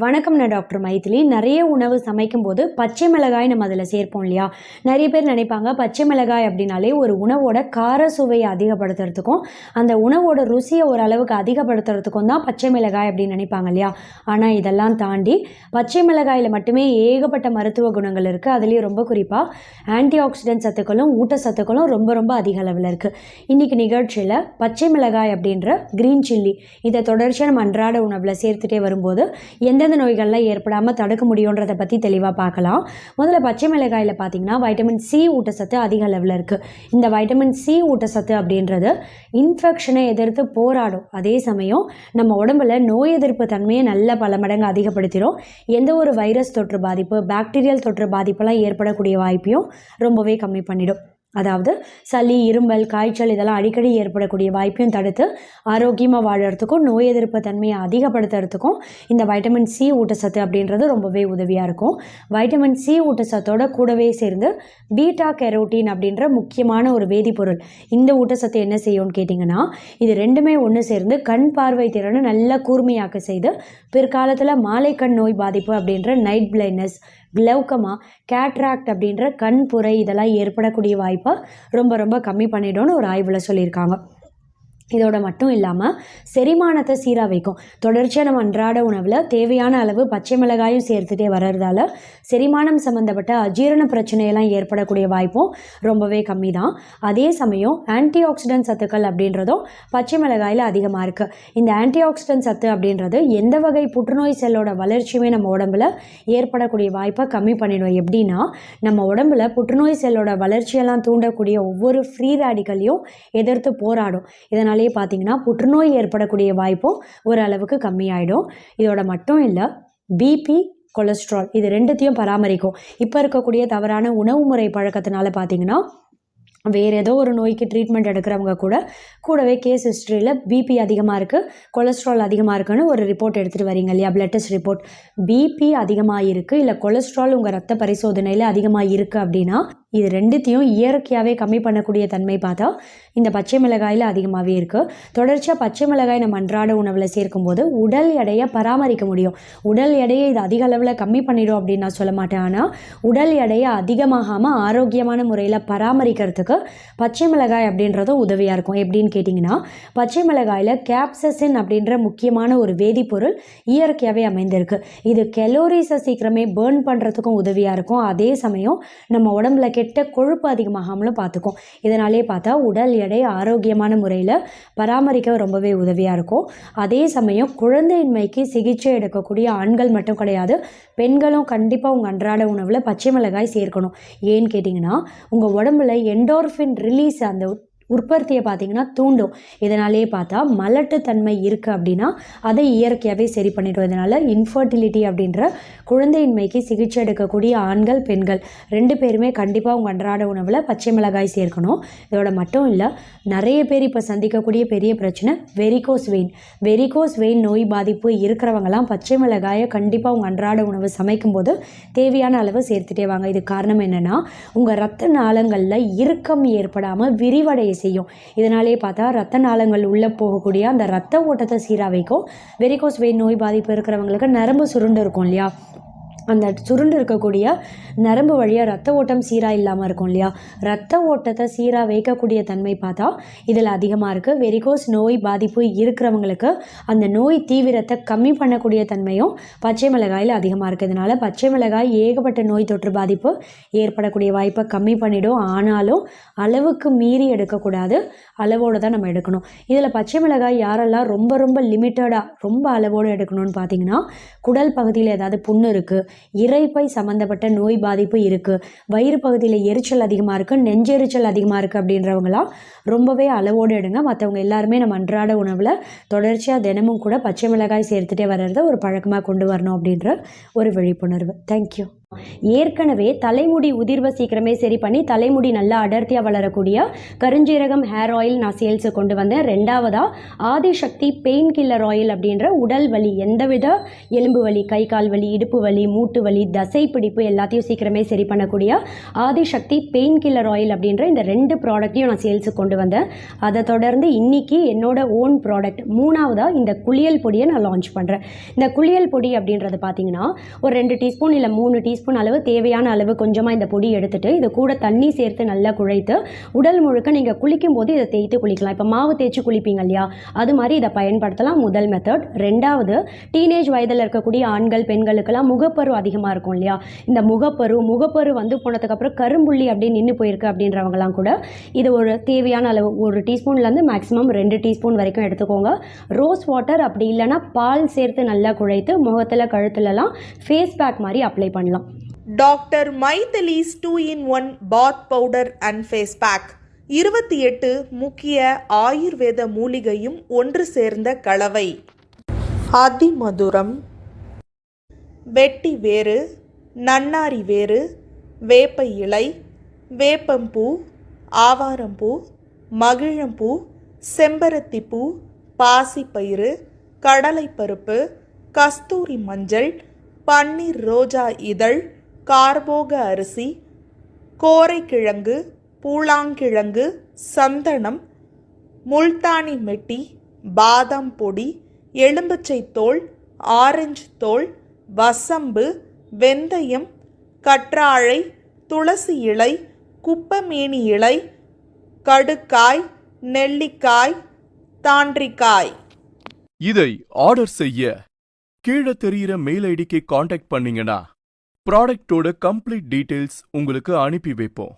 வணக்கம் நான் டாக்டர் மைதிலி. நிறைய உணவு சமைக்கும் போது பச்சை மிளகாய் நம்ம அதில் சேர்ப்போம் இல்லையா? நிறைய பேர் நினைப்பாங்க பச்சை மிளகாய் அப்படின்னாலே ஒரு உணவோட கார சுவையை அதிகப்படுத்துறதுக்கும் அந்த உணவோட ருசியை ஓரளவுக்கு அதிகப்படுத்துறதுக்கும் தான் பச்சை மிளகாய் அப்படின்னு நினைப்பாங்க இல்லையா? ஆனால் இதெல்லாம் தாண்டி பச்சை மிளகாயில் மட்டுமே ஏகப்பட்ட மருத்துவ குணங்கள் இருக்குது அதுலேயும் ரொம்ப குறிப்பாக ஆன்டி ஆக்சிடென்ட் சத்துக்களும் ஊட்டச்சத்துக்களும் ரொம்ப ரொம்ப அதிக அளவில் இருக்குது இன்றைக்கி நிகழ்ச்சியில் பச்சை மிளகாய் அப்படின்ற க்ரீன் சில்லி இதை தொடர்ச்சியாக நம்ம அன்றாட உணவில் சேர்த்துட்டே வரும்போது எந்த எந்தெந்த நோய்கள்லாம் ஏற்படாமல் தடுக்க முடியுன்றதை பற்றி தெளிவாக பார்க்கலாம். முதல்ல பச்சை மிளகாயில் பார்த்தீங்கன்னா வைட்டமின் சி ஊட்டச்சத்து அதிக அளவில் இருக்குது இந்த வைட்டமின் சி ஊட்டச்சத்து அப்படின்றது இன்ஃபெக்ஷனை எதிர்த்து போராடும். அதே சமயம் நம்ம உடம்புல நோய் எதிர்ப்பு தன்மையை நல்ல பல மடங்கு அதிகப்படுத்திடும் எந்த ஒரு வைரஸ் தொற்று பாதிப்பு பாக்டீரியல் தொற்று பாதிப்பெல்லாம் ஏற்படக்கூடிய வாய்ப்பையும் ரொம்பவே கம்மி பண்ணிடும். அதாவது சளி இரும்பல் காய்ச்சல் இதெல்லாம் அடிக்கடி ஏற்படக்கூடிய வாய்ப்பையும் தடுத்து ஆரோக்கியமாக வாழறதுக்கும் நோய் எதிர்ப்பு தன்மையை அதிகப்படுத்துறதுக்கும் இந்த வைட்டமின் சி ஊட்டச்சத்து அப்படின்றது ரொம்பவே உதவியாக இருக்கும். வைட்டமின் சி ஊட்டச்சத்தோட கூடவே சேர்ந்து பீட்டா கெரோட்டின் அப்படின்ற முக்கியமான ஒரு வேதிப்பொருள். இந்த ஊட்டச்சத்து என்ன செய்யும்னு கேட்டிங்கன்னா இது ரெண்டுமே ஒன்று சேர்ந்து கண் பார்வை திறனை நல்லா கூர்மையாக்க செய்து பிற்காலத்தில் மாலை கண் நோய் பாதிப்பு அப்படின்ற நைட் பிளைண்ட்னஸ் க்ளவுக்கமா கேட்ராக்ட் அப்படின்ற கண் புரை இதெல்லாம் ஏற்படக்கூடிய வாய்ப்பை ரொம்ப ரொம்ப கம்மி பண்ணிடும்னு ஒரு ஆய்வில் சொல்லியிருக்காங்க. இதோட மட்டும் இல்லாமல் செரிமானத்தை சீராக வைக்கும். தொடர்ச்சியாக நம்ம அன்றாட உணவில் தேவையான அளவு பச்சை மிளகாயும் சேர்த்துட்டே வர்றதால செரிமானம் சம்மந்தப்பட்ட அஜீரண பிரச்சனையெல்லாம் ஏற்படக்கூடிய வாய்ப்பும் ரொம்பவே கம்மி தான் அதே சமயம் ஆன்டி ஆக்சிடென்ட் சத்துக்கள் அப்படின்றதும் பச்சை மிளகாயில் அதிகமாக இருக்குது இந்த ஆன்டி ஆக்சிடென்ட் சத்து அப்படின்றது எந்த வகை புற்றுநோய் செல்லோட வளர்ச்சியுமே நம்ம உடம்புல ஏற்படக்கூடிய வாய்ப்பை கம்மி பண்ணிடும். எப்படின்னா நம்ம உடம்புல புற்றுநோய் செல்லோட வளர்ச்சியெல்லாம் தூண்டக்கூடிய ஒவ்வொரு ஃப்ரீ ரேடிக்கலையும் எதிர்த்து போராடும். இதனால் இதனாலே பார்த்தீங்கன்னா புற்றுநோய் ஏற்படக்கூடிய வாய்ப்பும் ஓரளவுக்கு கம்மியாயிடும். இதோட மட்டும் இல்லை பிபி கொலஸ்ட்ரால் இது ரெண்டுத்தையும் பராமரிக்கும். இப்போ இருக்கக்கூடிய தவறான உணவு முறை பழக்கத்தினால பார்த்தீங்கன்னா வேறு ஏதோ ஒரு நோய்க்கு ட்ரீட்மெண்ட் எடுக்கிறவங்க கூட கூடவே கேஸ் ஹிஸ்ட்ரியில் பிபி அதிகமாக இருக்குது கொலஸ்ட்ரால் அதிகமாக இருக்குன்னு ஒரு ரிப்போர்ட் எடுத்துகிட்டு வரீங்க இல்லையா? பிளட் டெஸ்ட் ரிப்போர்ட் பிபி அதிகமாக இருக்குது இல்லை கொலஸ்ட்ரால் உங்கள் ரத்த பரிசோதனையில் அதிகமாக இருக்குது அப்படின்னா இது ரெண்டுத்தையும் இயற்கையாகவே கம்மி பண்ணக்கூடிய தன்மை பார்த்தா இந்த பச்சை மிளகாயில் அதிகமாகவே இருக்குது தொடர்ச்சியாக பச்சை மிளகாய் நம்ம அன்றாட உணவில் சேர்க்கும்போது உடல் எடையை பராமரிக்க முடியும். உடல் எடையை இது அதிக அளவில் கம்மி பண்ணிடும் அப்படின்னு நான் சொல்ல மாட்டேன். ஆனால் உடல் எடையை அதிகமாகாமல் ஆரோக்கியமான முறையில் பராமரிக்கிறதுக்கு பச்சை மிளகாய் அப்படின்றதும் உதவியாக இருக்கும். எப்படின்னு கேட்டிங்கன்னா பச்சை மிளகாயில் கேப்சசின் அப்படின்ற முக்கியமான ஒரு வேதிப்பொருள் இயற்கையாகவே அமைந்திருக்கு. இது கெலோரிஸை சீக்கிரமே பேர்ன் பண்ணுறதுக்கும் உதவியாக இருக்கும். அதே சமயம் நம்ம உடம்புல கெட்ட கொழுப்பு அதிகமாகாமலும் பார்த்துக்கும். இதனாலே பார்த்தா உடல் எடை ஆரோக்கியமான முறையில் பராமரிக்க ரொம்பவே உதவியாக இருக்கும். அதே சமயம் குழந்தையின்மைக்கு சிகிச்சை எடுக்கக்கூடிய ஆண்கள் மட்டும் கிடையாது பெண்களும் கண்டிப்பாக உங்கள் அன்றாட உணவில் பச்சை மிளகாய் சேர்க்கணும். ஏன்னு கேட்டிங்கன்னா உங்கள் உடம்புல எண்டோ என்டோர்ஃபின் ரிலீஸ் அந்த உற்பத்தியை பார்த்திங்கன்னா தூண்டும். இதனாலேயே பார்த்தா மலட்டுத்தன்மை இருக்குது அப்படின்னா அதை இயற்கையாகவே சரி பண்ணிடும். இதனால் இன்ஃபர்டிலிட்டி அப்படின்ற குழந்தையின்மைக்கு சிகிச்சை எடுக்கக்கூடிய ஆண்கள் பெண்கள் ரெண்டு பேருமே கண்டிப்பாக உங்கள் அன்றாட உணவில் பச்சை மிளகாய் சேர்க்கணும். இதோட மட்டும் இல்லை நிறைய பேர் இப்போ சந்திக்கக்கூடிய பெரிய பிரச்சனை வெரிகோஸ் வெயின் வெரிகோஸ் வெயின் நோய் பாதிப்பு இருக்கிறவங்கலாம் பச்சை மிளகாயை கண்டிப்பாக உங்கள் அன்றாட உணவு சமைக்கும்போது தேவையான அளவு சேர்த்துட்டே வாங்க. இது காரணம் என்னென்னா உங்கள் ரத்த நாளங்களில் இறுக்கம் ஏற்படாமல் விரிவடைய செய்யும். இதனாலே பார்த்தா ரத்த நாளங்கள் உள்ளே போகக்கூடிய அந்த ரத்த ஓட்டத்தை சீராக வைக்கும் வெரிகோஸ் வெயின் நோய் பாதிப்பு இருக்கிறவங்களுக்கு நரம்பு சுருண்டு இருக்கும் இல்லையா? அந்த சுருண்டு இருக்கக்கூடிய நரம்பு வழியாக ரத்த ஓட்டம் சீராக இல்லாமல் இருக்கும் இல்லையா? ரத்த ஓட்டத்தை சீராக வைக்கக்கூடிய தன்மை பார்த்தா இதில் அதிகமாக இருக்குது வெரிகோஸ் நோய் பாதிப்பு இருக்கிறவங்களுக்கு அந்த நோய் தீவிரத்தை கம்மி பண்ணக்கூடிய தன்மையும் பச்சை மிளகாயில் அதிகமாக இருக்கிறதுனால பச்சை மிளகாய் ஏகப்பட்ட நோய் தொற்று பாதிப்பு ஏற்படக்கூடிய வாய்ப்பை கம்மி பண்ணிடும். ஆனாலும் அளவுக்கு மீறி எடுக்கக்கூடாது. அளவோடு தான் நம்ம எடுக்கணும். இதில் பச்சை மிளகாய் யாரெல்லாம் ரொம்ப ரொம்ப லிமிட்டடாக ரொம்ப அளவோடு எடுக்கணும்னு பார்த்தீங்கன்னா குடல் பகுதியில் ஏதாவது புண்ணு இருக்குது இறைப்பை சம்மந்தப்பட்ட நோய் பாதிப்பு இருக்குது வயிறு பகுதியில் எரிச்சல் அதிகமாக இருக்குது நெஞ்செரிச்சல் அதிகமாக இருக்குது அப்படின்றவங்களாம் ரொம்பவே அளவோடு எடுங்க. மற்றவங்க எல்லாருமே நம்ம அன்றாட உணவில் தொடர்ச்சியாக தினமும் கூட பச்சை மிளகாய் சேர்த்துட்டே வர்றத ஒரு பழக்கமாக கொண்டு வரணும் அப்படின்ற ஒரு விழிப்புணர்வு. தேங்க்யூ ஏற்கனவே தலைமுடி உதிர்வை சீக்கிரமே சரி பண்ணி தலைமுடி நல்லா அடர்த்தியாக வளரக்கூடிய கருஞ்சீரகம் ஹேர் ஆயில் நான் சேல்ஸு கொண்டு வந்தேன். ரெண்டாவதாக ஆதிசக்தி பெயின் கில்லர் ஆயில் அப்படின்ற உடல் வலி எந்தவித எலும்பு வலி கை கால் வலி இடுப்பு வலி மூட்டு வலி தசை பிடிப்பு எல்லாத்தையும் சீக்கிரமே சரி பண்ணக்கூடிய ஆதிசக்தி பெயின் கில்லர் ஆயில் அப்படின்ற இந்த ரெண்டு ப்ராடக்ட்டையும் நான் சேல்ஸுக்கு கொண்டு வந்தேன். அதை தொடர்ந்து இன்னைக்கு என்னோட ஓன் ப்ராடக்ட் மூணாவதாக இந்த குளியல் பொடியை நான் லான்ச் பண்ணுறேன் இந்த குளியல் பொடி அப்படின்றது பார்த்தீங்கன்னா ஒரு ரெண்டு டீஸ்பூன் இல்லை மூணு டீஸ்பூன் அளவு தேவையான அளவு கொஞ்சமாக இந்த பொடி எடுத்துட்டு இது கூட தண்ணி சேர்த்து நல்லா குழைத்து உடல் முழுக்க நீங்கள் குளிக்கும் போது இதை தேய்த்து குளிக்கலாம். இப்போ மாவு தேய்ச்சி குளிப்பீங்க இல்லையா? அது மாதிரி இதை பயன்படுத்தலாம். முதல் மெத்தட் ரெண்டாவது டீனேஜ் வயதில் இருக்கக்கூடிய ஆண்கள் பெண்களுக்கெல்லாம் முகப்பரு அதிகமாக இருக்கும் இல்லையா? இந்த முகப்பரு முகப்பரு வந்து போனதுக்கப்புறம் கரும்புள்ளி அப்படியே நின்று போயிருக்கு அப்படின்றவங்கலாம் கூட இது ஒரு தேவையான அளவு ஒரு டீஸ்பூன்லேருந்து மேக்ஸிமம் ரெண்டு டீஸ்பூன் வரைக்கும் எடுத்துக்கோங்க. ரோஸ் வாட்டர் அப்படி இல்லைன்னா பால் சேர்த்து நல்லா குழைத்து முகத்தில் கழுத்துலலாம் ஃபேஸ் பேக் மாதிரி அப்ளை பண்ணலாம். Doctor Maithili's two in one bath powder and face pack இருபத்தி எட்டு முக்கிய ஆயுர்வேத மூலிகையும் ஒன்று சேர்ந்த கலவை. அதிமதுரம். வெட்டி வேறு நன்னாரி வேறு வேப்ப இலை வேப்பம்பூ ஆவாரம்பூ மகிழம்பூ செம்பருத்திப்பூ பாசிப்பயிறு கடலைப்பருப்பு கஸ்தூரி மஞ்சள் பன்னீர் ரோஜா இதழ் கார்போக அரிசி கோரைக்கிழங்கு பூளாங்கிழங்கு சந்தனம் முல்தானி மெட்டி பாதாம் பொடி எலும்புச்சை தோல் ஆரஞ்சு தோல் வசம்பு வெந்தயம் கற்றாழை துளசி இலை குப்பமேனி இலை கடுக்காய் நெல்லிக்காய் தாண்டிக்காய். இதை ஆர்டர் செய்ய கீழே தெரிகிற மெயில் ஐடிக்கு காண்டாக்ட் பண்ணீங்கன்னா ப்ராடக்டோட கம்ப்ளீட் டீட்டெயில்ஸ் உங்களுக்கு அனுப்பி வைப்போம்.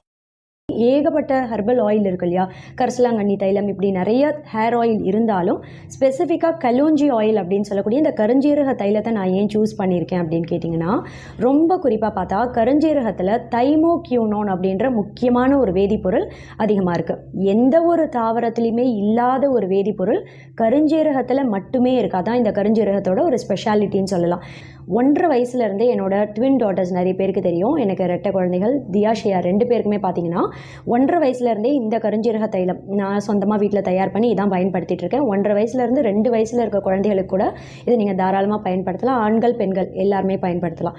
ஏகப்பட்ட ஹெர்பல் ஆயில் இருக்கு இல்லையா? கரிசலாங்கண்ணி தைலம் இப்படி நிறைய ஹேர் ஆயில் இருந்தாலும் ஸ்பெசிஃபிக்காக கலோஞ்சி ஆயில் அப்படின்னு சொல்லக்கூடிய இந்த கருஞ்சீரக தைலத்தை நான் ஏன் சூஸ் பண்ணியிருக்கேன் அப்படின்னு கேட்டிங்கன்னா ரொம்ப குறிப்பாக பார்த்தா கருஞ்சீரகத்தில் தைமோக்யூனோன் அப்படின்ற முக்கியமான ஒரு வேதிப்பொருள் அதிகமாக இருக்குது எந்த ஒரு தாவரத்துலையுமே இல்லாத ஒரு வேதிப்பொருள் கருஞ்சீரகத்தில் மட்டுமே இருக்குது அதான் இந்த கருஞ்சீரகத்தோட ஒரு ஸ்பெஷாலிட்டின்னு சொல்லலாம். ஒன்றரை வயசுலேருந்தே என்னோட ட்வின் டாட்டர்ஸ் நிறைய பேருக்கு தெரியும். எனக்கு ரெட்டை குழந்தைகள் தியாஷியா ரெண்டு பேருக்குமே பார்த்தீங்கன்னா ஒன்றரை வயசுலேருந்தே இந்த கருஞ்சீரக தைலம் நான் சொந்தமாக வீட்டில் தயார் பண்ணி இதான் பயன்படுத்திகிட்டு இருக்கேன். ஒன்றரை வயசுலேருந்து ரெண்டு வயசில் இருக்க குழந்தைகளுக்கு கூட இதை நீங்கள் தாராளமாக பயன்படுத்தலாம். ஆண்கள் பெண்கள் எல்லாருமே பயன்படுத்தலாம்.